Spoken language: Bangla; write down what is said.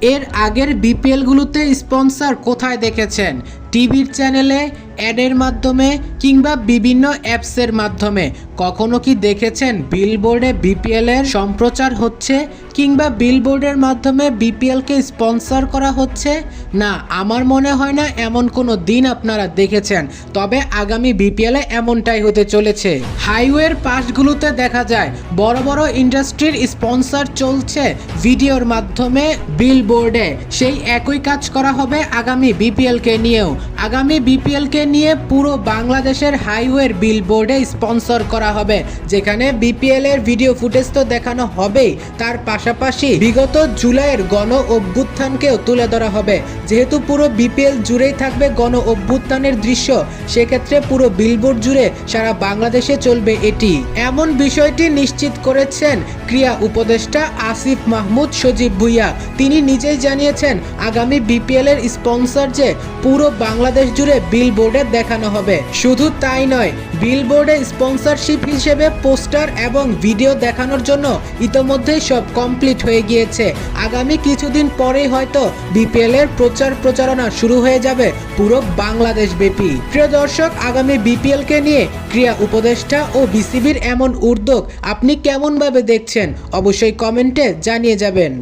এর আগের বিপিএলগুলোতে স্পন্সার কোথায় দেখেছেন? টিভির চ্যানেলে, অ্যাডের মাধ্যমে কিংবা বিভিন্ন অ্যাপসের মাধ্যমে। কখনো কি দেখেছেন? বিলবোর্ডে বিপিএলের সম্প্রচার হচ্ছে কিংবা বিলবোর্ডের মাধ্যমে বিপিএলকে স্পন্সর করা হচ্ছে? না, আমার মনে হয় না এমন কোনো দিন আপনারা দেখেছেন, তবে আগামী বিপিএলে এমনটাই হতে চলেছে। হাইওয়ের পাশগুলোতে দেখা যায়, বড় বড় ইন্ডাস্ট্রির স্পন্সর চলছে ভিডিওর মাধ্যমে বিলবোর্ডে। সেই একই কাজ করা হবে আগামী বিপিএলকে নিয়েও। আগামী বিপিএলকে নিয়ে পুরো বাংলাদেশের হাইওয়ের বিলবোর্ডে স্পন্সর করা হবে, যেখানে বিপিএল এর ভিডিও ফুটেজ তো দেখানো হবেই, তার পাশাপাশি বিগত জুলাইয়ের গণ অভ্যুত্থানকেও তুলে ধরা হবে। যেহেতু পুরো বিপিএল জুড়েই থাকবে গণ অভ্যুত্থানের দৃশ্য, সেক্ষেত্রে পুরো বিলবোর্ড জুড়ে সারা বাংলাদেশে চলবে এটি। এমন বিষয়টি নিশ্চিত করেছেন ক্রিয়া উপদেষ্টা আসিফ মাহমুদ সজীব ভুইয়া। তিনি নিজেই জানিয়েছেন, আগামী বিপিএল এর স্পন্সর যে পুরো বাংলাদেশ জুড়ে বিলবোর্ডে দেখানো হবে। শুধু তাই নয়, বিলবোর্ডে স্পন্সরশিপ হিসেবে পোস্টার এবং ভিডিও দেখানোর জন্য ইতোমধ্যেই সব কমপ্লিট হয়ে গিয়েছে। আগামী কিছুদিন পরেই হয়তো বিপিএল এর প্রচার প্রচারণা শুরু হয়ে যাবে পুরো বাংলাদেশ ব্যাপী প্রিয় দর্শক, আগামী বিপিএল কে নিয়ে ক্রিয়া উপদেষ্টা ও বিসিবির এমন উদ্যোগ আপনি কেমনভাবে দেখছেন, অবশ্যই কমেন্টে জানিয়ে যাবেন।